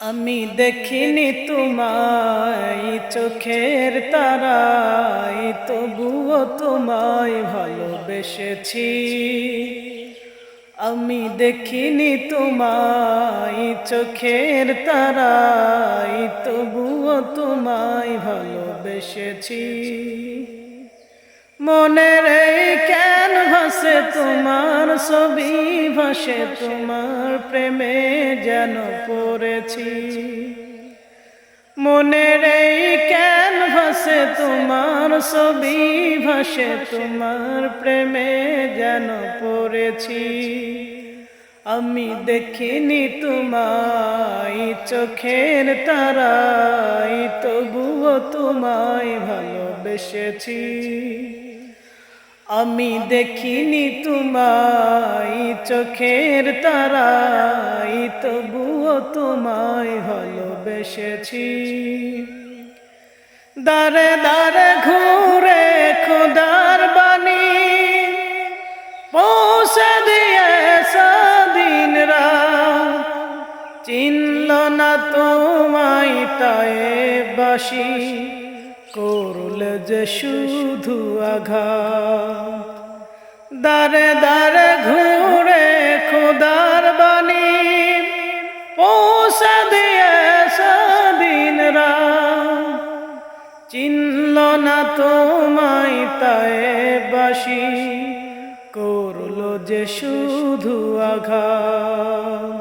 আমি দেখিনি তোমায়, চোখের তারাই তবুও তোমায় ভালোবেসেছি। আমি দেখিনি তোমায়, চোখের তারাই তবুও তোমায় ভালোবেসেছি। মনের কেন ভাসে তোমার ছবি? ভাসে তোমার প্রেমে যেন পড়েছি। মনের এই কেন ভাসে তোমার ছবি ভাসে, তোমার প্রেমে যেন পড়েছি। আমি দেখিনি তোমায়, চোখের তারাই, তবুও তোমায় ভালোবেসেছি। আমি দেখিনি তোমায় চোখের তারাই তবুও তোমায় ভালোবেসেছি। দারে দারে ঘুরে খোদার বাণী পৌঁছে দিয়ে সাদিন চিনল না তোমায় তায়ে বাসি, করল যে শুধু আঘাত। দারে দারে ঘুরে চিনল না তোমায় তায়ে বাসি করল যে শুধু আঘাত।